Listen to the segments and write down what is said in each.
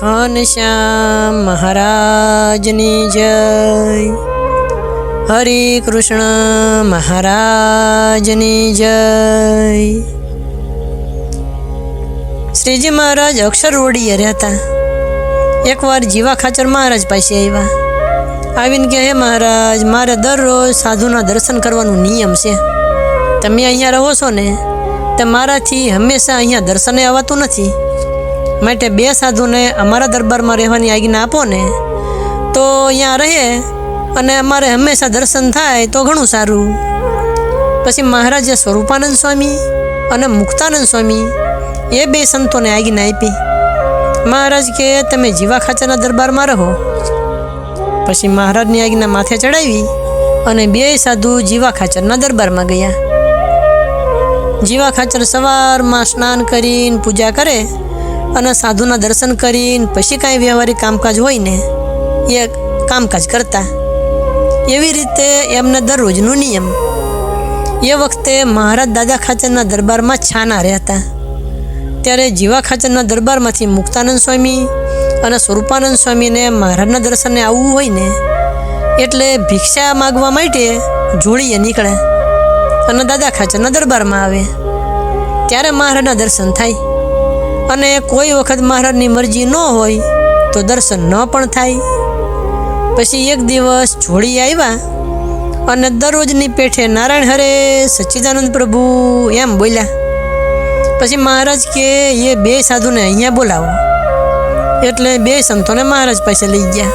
ઘનશ્યામ મહારાજની જય. હરે કૃષ્ણ મહારાજની જય. શ્રીજી મહારાજ અક્ષર ઓડીએ રહેતા. એકવાર જીવા ખાચર મહારાજ પાસે આવ્યા. આવીને કે હે મહારાજ, મારે દરરોજ સાધુના દર્શન કરવાનું નિયમ છે. તમે અહીંયા રહો છો ને, તો મારાથી હંમેશા અહીંયા દર્શને આવતું નથી. માટે બે સાધુને અમારા દરબારમાં રહેવાની આજ્ઞા આપો ને, તો અહીંયા રહે અને અમારે હંમેશા દર્શન થાય તો ઘણું સારું. પછી મહારાજે સ્વરૂપાનંદ સ્વામી અને મુક્તાનંદ સ્વામી એ બે સંતોને આજ્ઞા આપી. મહારાજ કે, તમે જીવા ખાચરના દરબારમાં રહો. પછી મહારાજની આજ્ઞા માથે ચડાવી અને બે સાધુ જીવા ખાચરના દરબારમાં ગયા. જીવા ખાચર સવારમાં સ્નાન કરીને પૂજા કરે અને સાધુના દર્શન કરીને પછી કાંઈ વ્યવહારિક કામકાજ હોય ને, એ કામકાજ કરતા. એવી રીતે એમને દરરોજનું નિયમ. એ વખતે મહારાજ દાદા ખાચરના દરબારમાં છાના રહેતા. ત્યારે જીવા ખાચરના દરબારમાંથી મુક્તાનંદ સ્વામી અને સ્વરૂપાનંદ સ્વામીને મહારાજના દર્શને આવવું હોય ને, એટલે ભિક્ષા માગવા માટે જોડીએ નીકળે અને દાદા ખાચરના દરબારમાં આવે. ત્યારે મહારાજના દર્શન થાય. અને કોઈ વખત મહારાજની મરજી ન હોય તો દર્શન ન પણ થાય. પછી એક દિવસ જોડી આવ્યા અને દરરોજની પેઠે નારાયણ હરે સચ્ચિદાનંદ પ્રભુ એમ બોલ્યા. પછી મહારાજ કે, એ બે સાધુને અહીંયા બોલાવો. એટલે બે સંતોને મહારાજ પાસે લઈ ગયા.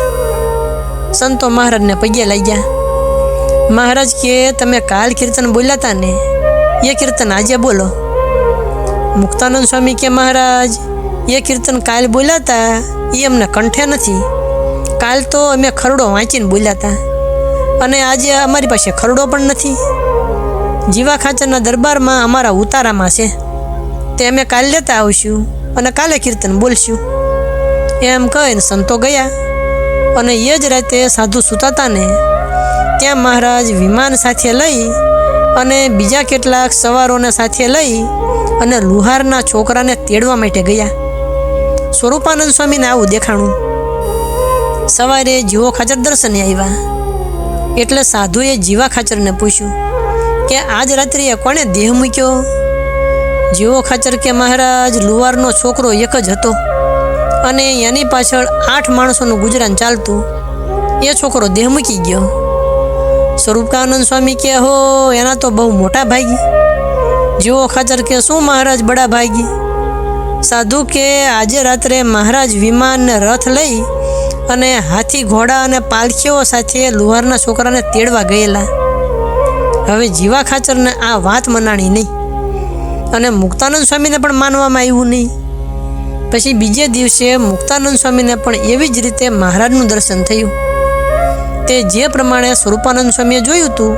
સંતો મહારાજને પગે લઈ ગયા. મહારાજ કે, તમે કાલ કીર્તન બોલ્યા હતા ને? એ કીર્તન આજે બોલો. મુક્તાનંદ સ્વામી કે મહારાજ, એ કીર્તન કાલ બોલ્યા હતા એ અમને કંઠે નથી. કાલ તો અમે ખરડો વાંચીને બોલ્યા હતા અને આજે અમારી પાસે ખરડો પણ નથી. જીવા ખાચરના દરબારમાં અમારા ઉતારામાં છે. તે અમે કાલ લેતા આવશું અને કાલે કીર્તન બોલશું. એમ કહીને સંતો ગયા. અને એ જ રાતે સાધુ સુતાતાને ત્યાં મહારાજ વિમાન સાથે લઈ અને બીજા કેટલાક સવારોને સાથે લઈ અને લુહારના છોકરાને તેડવા માટે ગયા. સ્વરૂપાનંદ સ્વામીને આવું દેખાણું. સવારે જીવો ખાચર દર્શને આવ્યા. એટલે સાધુએ જીવા ખાચરને પૂછ્યું કે આજ રાત્રિએ કોણે દેહ મૂક્યો? જીવો ખાચર કે મહારાજ, લુહારનો છોકરો એક જ હતો અને એની પાછળ આઠ માણસોનું ગુજરાન ચાલતું. એ છોકરો દેહ મૂકી ગયો. સ્વરૂપાનંદ સ્વામી કે, હો, એના તો બહુ મોટા ભાગી જીવો ખાચર કે શું મહારાજ બડા ભાગી સાધુ કે, આજે રાત્રે મહારાજ વિમાન રથ લઈ અને હાથી, ઘોડા અને પાલખીઓ સાથે લુહારના છોકરાને તેડવા ગયેલા. હવે જીવા ખાચરને આ વાત મનાણી નહીં અને મુક્તાનંદ સ્વામીને પણ માનવામાં આવ્યું નહીં. પછી બીજે દિવસે મુક્તાનંદ સ્વામીને પણ એવી જ રીતે મહારાજનું દર્શન થયું. તે જે પ્રમાણે સ્વરૂપાનંદ સ્વામીએ જોયું હતું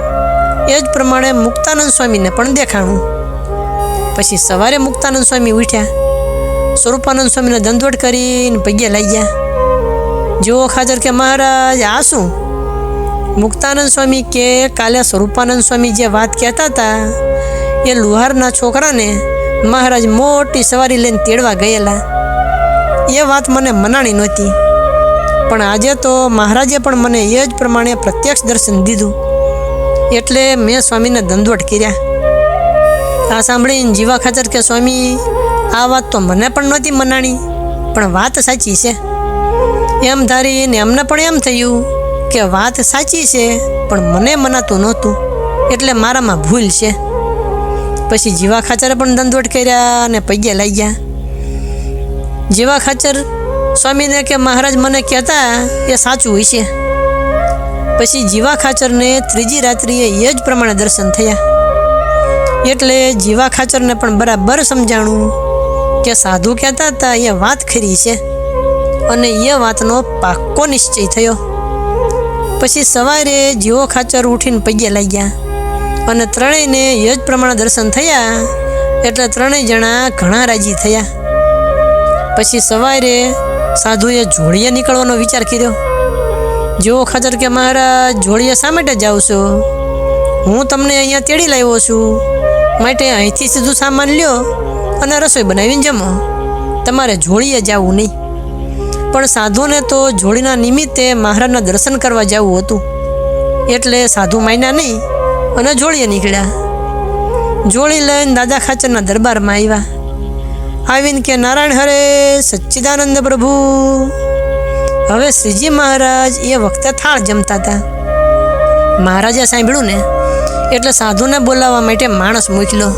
એ જ પ્રમાણે મુક્તાનંદ સ્વામીને પણ દેખાણું. પછી સવારે મુક્તાનંદ સ્વામી ઉઠ્યા. સ્વરૂપાનંદ સ્વામીને દંડવટ કરીને પગે લાગ્યા જુઓ ખાજર કે મહારાજ, આ શું? મુક્તાનંદ સ્વામી કે, કાલે સ્વરૂપાનંદ સ્વામી જે વાત કહેતા હતા, એ લુહારના છોકરાને મહારાજ મોટી સવારી લઈને તેડવા ગયેલા. એ વાત મને મનાણી નહોતી. પણ આજે તો મહારાજે પણ મને એ જ પ્રમાણે પ્રત્યક્ષ દર્શન દીધું. એટલે મેં સ્વામીને દંડવટ કર્યા. આ સાંભળીને જીવા ખાચર કે, સ્વામી, આ વાત તો મને પણ નહોતી મનાણી, પણ વાત સાચી છે. એમ ધારીને એમને પણ એમ થયું કે, વાત સાચી છે, પણ મને મનાતું નહોતું, એટલે મારામાં ભૂલ છે. પછી જીવા ખાચરે પણ દંડવટ કર્યા અને પૈયા લઈ ગયા જીવા ખાચર સ્વામીને કે મહારાજ મને કહેતા, એ સાચું હોય છે. પછી જીવા ખાચરને ત્રીજી રાત્રિએ એ જ પ્રમાણે દર્શન થયા. એટલે જીવા ખાચરને પણ બરાબર સમજાણું કે સાધુ કહેતા હતા, એ વાત ખરી છે. અને એ વાતનો પાક્કો નિશ્ચય થયો. પછી સવારે જીવો ખાચર ઉઠીને પગે લાગ્યા અને ત્રણેયને એ જ પ્રમાણે દર્શન થયા, એટલે ત્રણેય જણા ઘણા રાજી થયા. પછી સવારે સાધુએ જોડીએ નીકળવાનો વિચાર કર્યો. જેવો ખજર કે મહારાજ, જોડીએ શા માટે જાઉં છો? હું તમને અહીંયા તેડી લાવ્યો છું. માટે અહીંથી સીધું સામાન લ્યો અને રસોઈ બનાવીને જમો. તમારે જોડીએ જવું નહીં. પણ સાધુને તો જોડીના નિમિત્તે મહારાજના દર્શન કરવા જવું હતું. એટલે સાધુ માયના નહીં અને જોડીએ નીકળ્યા. જોડી લઈને દાદા ખાચરના દરબારમાં આવ્યા. આવીને કે નારાયણ હરે, સચ્ચિદાનંદ પ્રભુ. હવે શ્રીજી મહારાજ એ વખતે થાળ જમતા હતા. મહારાજે સાંભળ્યું ને, એટલે સાધુને બોલાવવા માટે માણસ મોકલો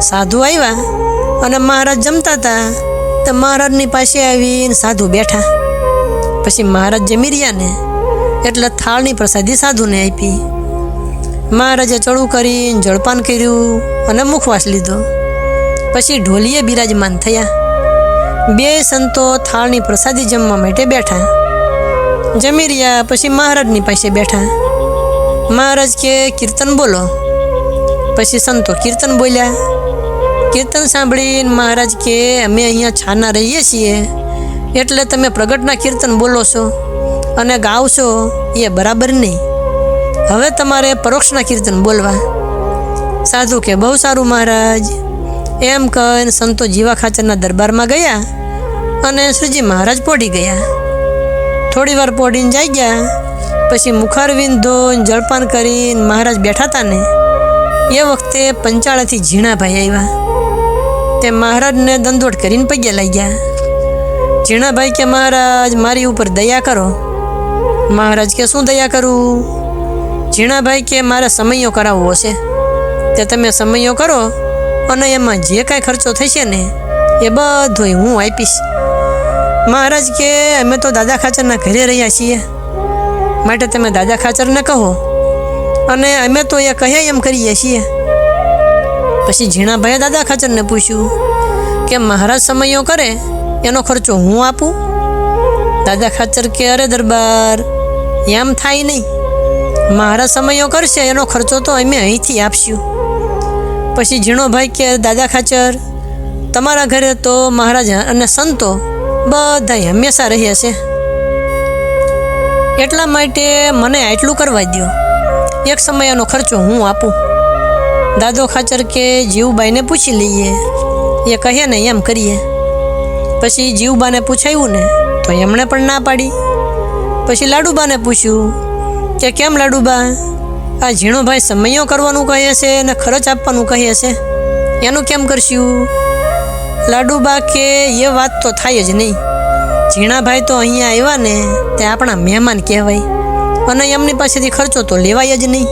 સાધુ આવ્યા અને મહારાજ જમતા હતા. તો મહારાજની પાસે આવીને સાધુ બેઠા. પછી મહારાજ જમી રહ્યા ને, એટલે થાળની પ્રસાદી સાધુને આપી. મહારાજે ચડું કરીને જળપાન કર્યું અને મુખવાસ લીધો. પછી ઢોલીએ બિરાજમાન થયા. બે સંતો થાળની પ્રસાદી જમવા માટે બેઠા. જમી રહ્યા પછી મહારાજની પાસે બેઠા. મહારાજ કે, કીર્તન બોલો. પછી સંતો કીર્તન બોલ્યા. કીર્તન સાંભળીને મહારાજ કે, અમે અહીંયા છાના રહીએ છીએ. એટલે તમે પ્રગટના કીર્તન બોલો છો અને ગાવશો એ બરાબર નહીં. હવે તમારે પરોક્ષના કીર્તન બોલવા. સાધુ કે, બહુ સારું મહારાજ. એમ કહીને સંતો જીવા ખાચરના દરબારમાં ગયા અને શ્રીજી મહારાજ પોઢી ગયા. થોડી વાર પોઢીને જઈ ગયા, પછી મુખારવિંદ ધોઈને જળપાન કરીને મહારાજ બેઠા હતા ને. એ વખતે પંચાળાથી ઝીણાભાઈ આવ્યા. તે મહારાજને દંદોટ કરીને પગે ગયા. ઝીણાભાઈ કે, મહારાજ, મારી ઉપર દયા કરો. મહારાજ કે, શું દયા કરું? ઝીણાભાઈ કે, મારે સમયો કરાવવો છે. તે તમે સમયો કરો અને એમાં જે કાંઈ ખર્ચો થશે ને, એ બધોય હું આપીશ. મહારાજ કે, અમે તો દાદા ખાચરના ઘરે રહ્યા છીએ. માટે તમે દાદા ખાચરને કહો. અને અમે તો એ કહે એમ કરીએ છીએ. પછી ઝીણાભાઈએ દાદા ખાચરને પૂછ્યું કે મહારાજ સમયો કરે, એનો ખર્ચો હું આપું? દાદા ખાચર કે, અરે દરબાર, એમ થાય નહીં. મહારાજ સમયો કરશે, એનો ખર્ચો તો અમે અહીંથી આપશું. પછી ઝીણોભાઈ કે, દાદા ખાચર, તમારા ઘરે તો મહારાજ અને સંતો બધા હંમેશા રહ્યા છે. એટલા માટે મને આટલું કરવા દો એક સમયનો ખર્ચો હું આપું. દાદો ખાચર કે, જીવબાઈને પૂછી લઈએ. એ કહે ને, એમ કરીએ. પછી જીવબાને પૂછાયું ને, તો એમણે પણ ના પાડી. પછી લાડુબાને પૂછ્યું કે, કેમ લાડુબા? આ ઝીણોભાઈ સમયો કરવાનું કહે છે અને ખર્ચ આપવાનું કહે છે. એનું કેમ કરશું? લાડુબા કે એ વાત તો થાય જ નહીં. ઝીણાભાઈ તો અહીંયા આવ્યા ને તે આપણા મહેમાન કહેવાય. અને એમની પાસેથી ખર્ચો તો લેવાય જ નહીં.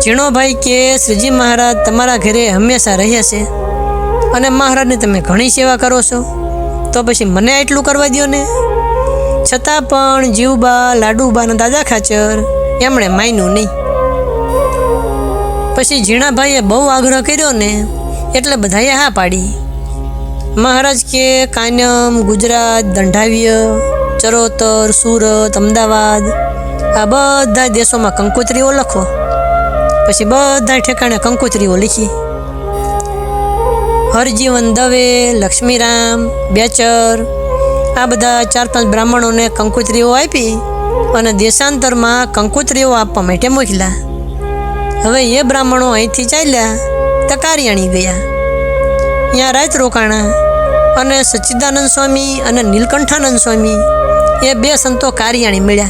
ઝીણોભાઈ કે, શ્રીજી મહારાજ, તમારા ઘરે હંમેશા રહે છે. અને મહારાજની તમે ઘણી સેવા કરો છો. તો પછી મને એટલું કરવા દો ને? છતાં પણ જીવબા લાડુબા અને દાદા ખાચર એમણે માન્યું નહીં. પછી ઝીણાભાઈએ બહુ આગ્રહ કર્યો ને, એટલે બધાએ હા પાડી. મહારાજ કે, કાનમ, ગુજરાત, દંઢાવ્ય, ચરોતર, સુરત, અમદાવાદ, આ બધા દેશોમાં કંકોત્રીઓ લખો. પછી બધા ઠેકાણે કંકોત્રીઓ લખી. હરજીવન દવે, લક્ષ્મીરામ, બેચર, આ બધા ચાર પાંચ બ્રાહ્મણોને કંકોત્રીઓ આપી અને દેશાંતરમાં કંકોત્રીઓ આપવા માટે મોકલ્યા. હવે એ બ્રાહ્મણો અહીંથી ચાલ્યા તો કારિયાણી ગયા. ત્યાં રાત રોકાણા અને સચ્ચિદાનંદ સ્વામી અને નીલકંઠાનંદ સ્વામી, એ બે સંતો કારિયાણી મળ્યા.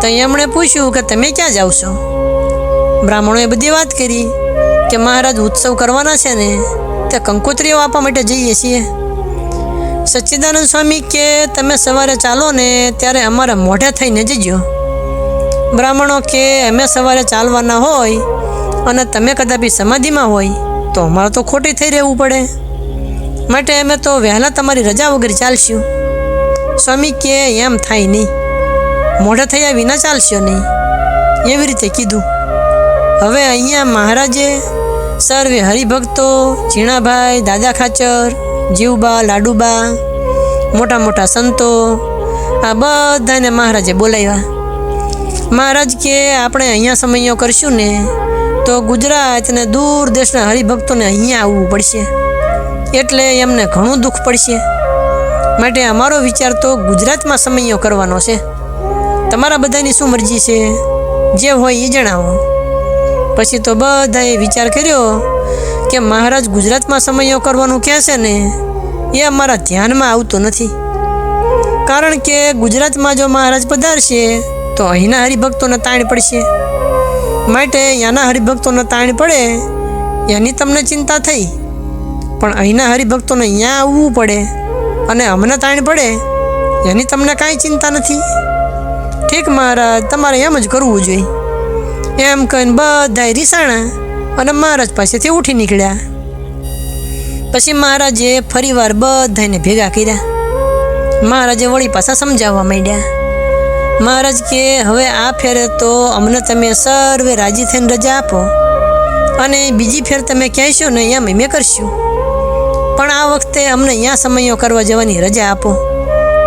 તો એમણે પૂછ્યું કે તમે ક્યાં જાઓ છો? બ્રાહ્મણોએ બધી વાત કરી કે મહારાજ ઉત્સવ કરવાના છે ને, તે કંકોત્રીઓ આપવા માટે જઈએ છીએ. સચ્ચિદાનંદ સ્વામી કે, તમે સવારે ચાલો ને, ત્યારે અમારા મોઢે થઈને જજો. બ્રાહ્મણો કે અમે સવારે ચાલવાના હોય અને તમે કદાપી સમાધિમાં હોય, તો અમારે તો ખોટી થઈ રહેવું પડે. માટે અમે તો વહેલા તમારી રજા વગર ચાલશું. સ્વામી કે એમ થાય નહીં. મોઢે થયા વિના ચાલશો નહીં. એવી રીતે કીધું. હવે અહીંયા મહારાજે સર્વે હરિભક્તો, ઝીણાભાઈ, દાદા ખાચર, જીવબા, લાડુબા, મોટા મોટા સંતો, આ બધાને મહારાજે બોલાવ્યા. મહારાજ કે આપણે અહીંયા સમયો કરશું ને, તો ગુજરાત અને દૂર દેશના હરિભક્તોને અહીંયા આવવું પડશે. એટલે એમને ઘણું દુઃખ પડશે. માટે અમારો વિચાર તો ગુજરાતમાં સમયો કરવાનો છે. તમારા બધાની શું મરજી છે? જે હોય એ જણાવો. પછી તો બધાએ વિચાર કર્યો કે મહારાજ ગુજરાતમાં સમયો કરવાનું કહે છે ને, એ અમારા ધ્યાનમાં આવતું નથી. કારણ કે ગુજરાતમાં જો મહારાજ પધારશે તો અહીંના હરિભક્તોને તાણ પડશે. માટે ત્યાંના હરિભક્તોને તાણ પડે એની તમને ચિંતા થઈ. પણ અહીંના હરિભક્તોને અહીંયા આવવું પડે અને અમને તાણ પડે એની તમને કાંઈ ચિંતા નથી. ઠીક મહારાજ, તમારે એમ જ કરવું જોઈએ. એમ કહીને બધાય રીસાણા અને મહારાજ પાસેથી ઉઠી નીકળ્યા. પછી મહારાજે ફરીવાર બધાને ભેગા કર્યા. મહારાજે વળી પાછા સમજાવવા માંડ્યા. મહારાજ કે, હવે આ ફેરે તો અમને તમે સર્વે રાજી થઈને રજા આપો. અને બીજી ફેર તમે કહેશો ને એમ અમે કરશું. પણ આ વખતે અમને અહીંયા સમયો કરવા જવાની રજા આપો.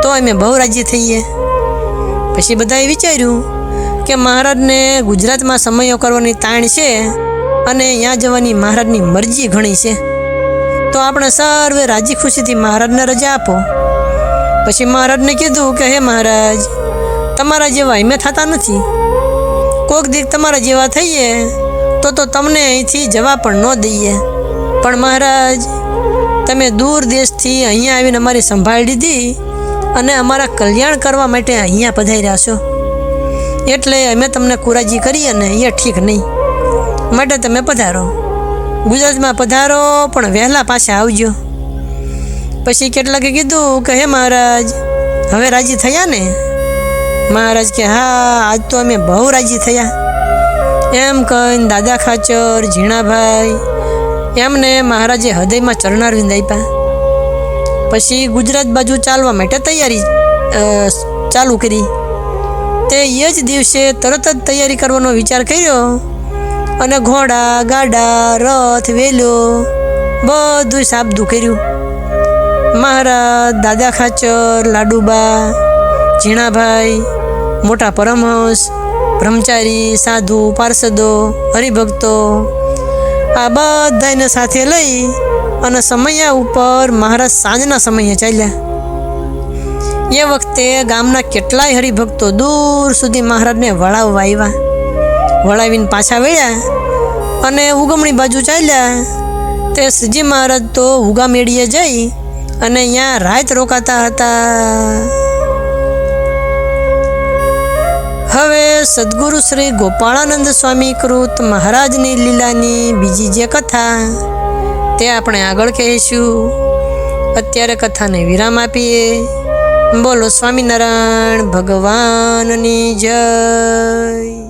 તો અમે બહુ રાજી થઈએ. પછી બધાએ વિચાર્યું કે મહારાજને ગુજરાતમાં સમયો કરવાની તાણ છે અને ત્યાં જવાની મહારાજની મરજી ઘણી છે. તો આપણે સર્વે રાજી ખુશીથી મહારાજને રજા આપો. પછી મહારાજને કીધું કે, હે મહારાજ તમારા જેવા અમે થતા નથી. કોક દીક તમારા જેવા થઈએ, તો તો તમને અહીંથી જવા પણ ન દઈએ. પણ મહારાજ, તમે દૂર દેશથી અહીંયા આવીને અમારી સંભાળ લીધી અને અમારા કલ્યાણ કરવા માટે અહીંયા પધાર્યા છો. એટલે અમે તમને કુરાજી કરીએ ને એ ઠીક નહીં. માટે તમે પધારો. ગુજરાતમાં પધારો, પણ વહેલા પાછા આવજો. પછી કેટલાકે કીધું કે, હે મહારાજ, હવે રાજી થયા ને? મહારાજ કે, હા, આજ તો અમે બહુ રાજી થયા. એમ કહીને દાદા ખાચર, ઝીણાભાઈ, એમને મહારાજે હૃદયમાં ચરણારવિંદ આપ્યા. પછી ગુજરાત બાજુ ચાલવા માટે તૈયારી ચાલુ કરી. તે એ જ દિવસે તરત જ તૈયારી કરવાનો વિચાર કર્યો અને ઘોડા, ગાડા, રથ, વેલો બધું સાબદું કર્યું. મહારાજ, દાદા ખાચર, લાડુબા, ઝીણાભાઈ મોટા પરમહંસ, બ્રહ્મચારી, સાધુ, પાર્ષદો, હરિભક્તો, આ બધાને સાથે લઈ અને સમયા ઉપર મહારાજ સાંજના સમયે ચાલ્યા. એ વખતે ગામના કેટલાય હરિભક્તો દૂર સુધી મહારાજને વળાવવા આવ્યા. વળાવીને પાછા વળ્યા અને ઉગમણી બાજુ ચાલ્યા. તે શ્રીજી મહારાજ તો ઉગા મેળીએ જઈ અને અહીંયા રાત રોકાતા હતા. હવે સદગુરુ શ્રી ગોપાળાનંદ સ્વામી કૃત મહારાજની લીલાની બીજી જે કથા, તે આપણે આગળ કહીશું. અત્યારે કથાને વિરામ આપીએ. બોલો સ્વામિનારાયણ ભગવાનની જય.